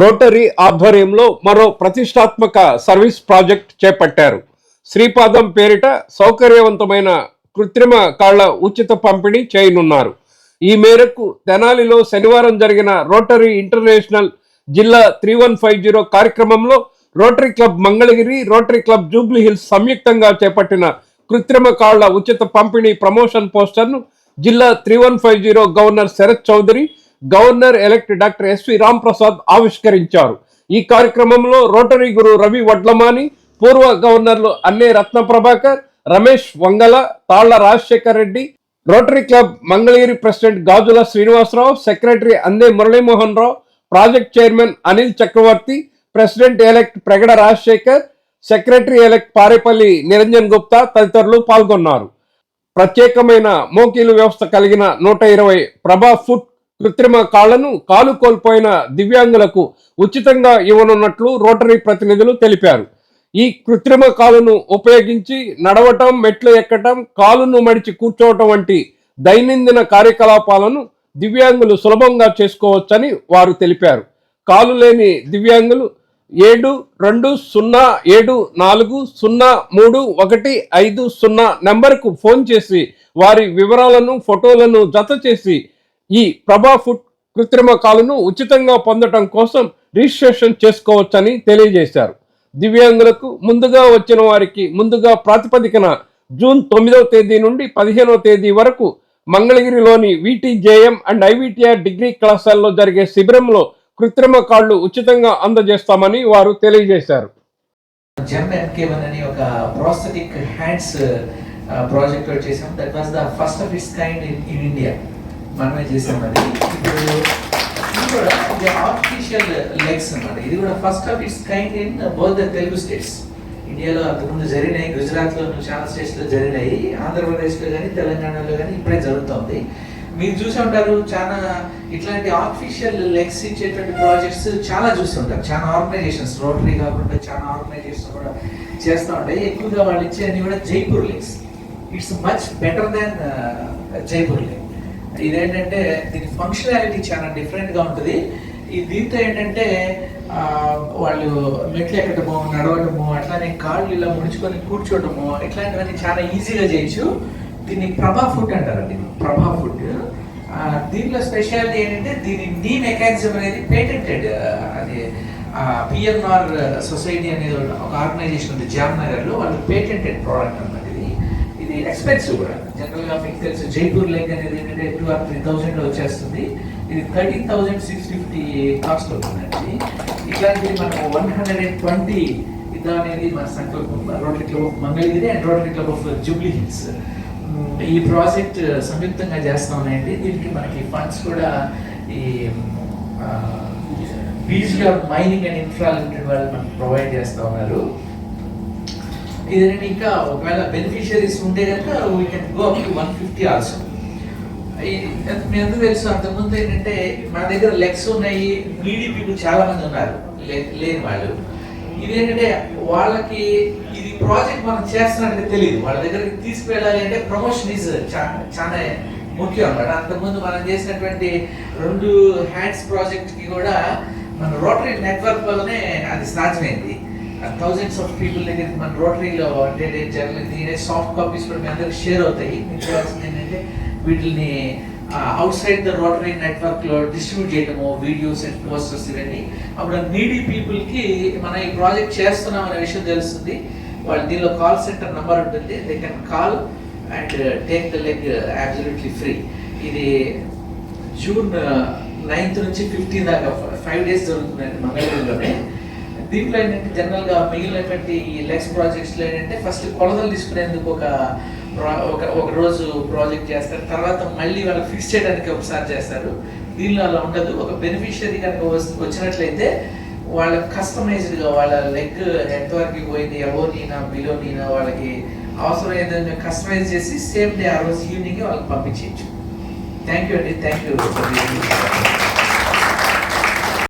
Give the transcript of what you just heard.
Rotary ఆధ్వర్యంలో మరో ప్రతిష్టాత్మక సర్వీస్ ప్రాజెక్ట్ చేపట్టారు. శ్రీపాదం పేరిట సౌకర్యవంతమైన కృత్రిమ కాళ్ళ ఉచిత పంపిణీ చేయనున్నారు. ఈ మేరకు తెనాలిలో శనివారం జరిగిన రోటరీ ఇంటర్నేషనల్ జిల్లా త్రీ వన్ ఫైవ్ జీరో కార్యక్రమంలో rotary club Mangalagiri rotary club Jubilee Hills సంయుక్తంగా చేపట్టిన కృత్రిమ కాళ్ళ ఉచిత పంపిణీ ప్రమోషన్ పోస్టర్ను జిల్లా three one five zero governor Sharath Chowdary governor elect doctor S V Ramprasad ఆవిష్కరించారు. ఈ కార్యక్రమంలో రోటరీ గురు రవి వడ్లమాని పూర్వ గవర్నర్లు Anne Ratna Prabhakar Ramesh Vangala Thalla Rajasekhar Reddy rotary club Mangalagiri president Gajula Srinivasarao secretary Ande Muralimohan Rao project chairman Anil Chakravarthi president elect Pragada Rajasekhar secretary elect Parepalli Niranjan Gupta తదితరులు పాల్గొన్నారు. ప్రత్యేకమైన మోకీలు వ్యవస్థ కలిగిన నూట ఇరవై ప్రభా foot కృత్రిమ కాళ్ళను కాలు కోల్పోయిన దివ్యాంగులకు ఉచితంగా ఇవ్వనున్నట్లు రోటరీ ప్రతినిధులు తెలిపారు. ఈ కృత్రిమ కాలును ఉపయోగించి నడవటం మెట్లు ఎక్కటం కాలును మడిచి కూర్చోవటం వంటి దైనందిన కార్యకలాపాలను దివ్యాంగులు సులభంగా చేసుకోవచ్చని వారు తెలిపారు. కాలు లేని దివ్యాంగులు ఏడు రెండు సున్నా ఏడు నాలుగు సున్నా మూడు ఒకటి ఐదు సున్నా నెంబర్కు ఫోన్ చేసి వారి వివరాలను ఫోటోలను జత చేసి ఈ ప్రభా ఫుడ్ కృత్రిమ కాలును ఉచితంగా పొందటం కోసం రిజిస్ట్రేషన్ చేసుకోవచ్చని తెలియజేశారు. దివ్యాంగులకు ముందుగా వచ్చిన వారికి ముందుగా ప్రాతిపదికన జూన్ తొమ్మిదవ తేదీ నుండి పదిహేనవ తేదీ వరకు మంగళగిరిలోని విటిజేఎం అండ్ ఐవిటిఆర్ డిగ్రీ కళాశాలలో జరిగే శిబిరంలో కృత్రిమ కార్డులు ఉచితంగా అందజేస్తామని వారు తెలియజేశారు. జెమ్ అని ఒక ప్రాస్థెటిక్ హ్యాండ్స్ ప్రాజెక్ట్ చేసాం that was the first of its kind in India మనమే చేసాం అది. ఇప్పుడు ఇది కూడా ఇది ఆర్టిఫిషియల్ లెగ్స్ అన్నమాట. ఇది కూడా first of its kind in both the Telugu states ఇండియాలో అంతకుముందు జరిగినాయి గుజరాత్లో చాలా స్టేట్స్లో జరిగినాయి ఆంధ్రప్రదేశ్లో కానీ తెలంగాణలో కానీ ఇప్పుడే జరుగుతుంది. మీరు చూసి ఉంటారు చాలా ఇట్లాంటి ఆర్టిఫిషియల్ లెగ్స్ ఇచ్చేటువంటి ప్రాజెక్ట్స్ చాలా చూస్తుంటారు ఉంటారు. చాలా ఆర్గనైజేషన్స్ రోటరీ కాకుండా చాలా ఆర్గనైజేషన్స్ కూడా చేస్తూ ఉంటాయి. ఎక్కువగా వాళ్ళు ఇచ్చేది కూడా Jaipur legs its much better than Jaipur leg ఇదేంటంటే దీని ఫంక్షనాలిటీ చాలా డిఫరెంట్గా ఉంటుంది. ఈ దీంతో ఏంటంటే వాళ్ళు మెట్లు ఎక్కడము నడవడము అట్లానే కాళ్ళు ఇలా ముడుచుకొని కూర్చోవడము ఇట్లాంటివన్నీ చాలా ఈజీగా చేయొచ్చు. దీన్ని ప్రభా ఫుడ్ అంటారండి ప్రభా ఫుడ్ దీంట్లో స్పెషాలిటీ ఏంటంటే దీని డీ మెకానిజం అనేది పేటెంటెడ్ అది పిఎన్ఆర్ సొసైటీ అనేది ఒక ఆర్గనైజేషన్ ఉంది జామ్నగర్లో. వాళ్ళు పేటెంటెడ్ ప్రోడక్ట్ అన్నమాట. ఎక్స్పెన్సివ్ కూడా. జనరల్గా మీకు తెలుసు జైపూర్ లెగ్ అనేది ఏంటంటే టూ ఆర్ త్రీ థౌజండ్లో వచ్చేస్తుంది. ఇది thirteen thousand six fifty cost అవుతుందండి. ఇట్లాంటిది మనం వన్ హండ్రెడ్ అండ్ ట్వంటీ ఇదా అనేది మన సంకల్పం. Rotary club of Mangalagiri and rotary club of Jubilee Hills. ఈ ప్రాజెక్ట్ సంయుక్తంగా చేస్తా ఉన్నాయండి. దీనికి మనకి ఫండ్స్ కూడా ఈ బీచ్లో మైనింగ్ అండ్ ఇన్ఫ్రా లిమిటెడ్ వాళ్ళు మనకి ప్రొవైడ్ చేస్తా ఉన్నారు. ఇదేంటి ఇంకా ఒకవేళ బెనిఫిషియరీస్ ఉంటే కనుక we can go up to one fifty also మీ అందరూ తెలుసు అంతకుముందు ఏంటంటే మన దగ్గర లెగ్స్ ఉన్నాయి నీడీ పీపుల్ చాలా మంది ఉన్నారు లే- లేని వాళ్ళు. ఇదేంటంటే వాళ్ళకి ఇది ప్రాజెక్ట్ మనం చేస్తున్నట్టు తెలియదు. వాళ్ళ దగ్గరికి తీసుకువెళ్ళాలి అంటే ప్రమోషన్ ఈజ్ చాలా ముఖ్యం అన్నమాట. అంతకుముందు మనం చేసినటువంటి రెండు హ్యాండ్స్ ప్రాజెక్ట్కి కూడా మన రోటరీ నెట్వర్క్ వల్లనే అది సాధ్యమైంది. థౌజండ్స్ ఆఫ్ పీపుల్ దగ్గర మన రోటరీలో అంటే జర్నల్ సాఫ్ట్ కాపీస్ కూడా మీ అందరికి షేర్ అవుతాయి. మీకు ఏంటంటే వీటిని అవుట్ సైడ్ ద రోటరీ నెట్వర్క్లో డిస్ట్రిబ్యూట్ చేయడము వీడియోస్ అండ్ పోస్టర్స్ ఇవన్నీ. అప్పుడు నీడీ పీపుల్కి మన మనం ఈ ప్రాజెక్ట్ చేస్తున్నాం అనే విషయం తెలుస్తుంది. వాళ్ళు దీనిలో కాల్ సెంటర్ నెంబర్ ఉంటుంది. They can call and take the leg absolutely free ఇది జూన్ నైన్త్ uh, నుంచి ఫిఫ్టీన్ దాకా ఫైవ్ డేస్ జరుగుతుందండి మంగళగిరిలోనే. దీంట్లో ఏంటంటే జనరల్గా మిగిలినటువంటి ఈ లెక్స్ ప్రాజెక్ట్స్లో ఏంటంటే ఫస్ట్ కొలతలు తీసుకునేందుకు ఒక ప్రా- ఒక ఒక రోజు ప్రాజెక్ట్ చేస్తారు. తర్వాత మళ్ళీ వాళ్ళకి ఫిక్స్ చేయడానికి ఒకసారి చేస్తారు. దీనిలో అలా ఉండదు. ఒక బెనిఫిషియరీ కనుక వచ్చినట్లయితే వాళ్ళ కస్టమైజ్డ్గా వాళ్ళ లెగ్ ఎంతవరకు పోయింది ఎవో నీనా బిలో నీనా వాళ్ళకి అవసరమైందని కస్టమైజ్ చేసి సేమ్ డే ఆ రోజు ఈవినింగ్ వాళ్ళకి పంపించేయచ్చు. థ్యాంక్ యూ అండి. Thank you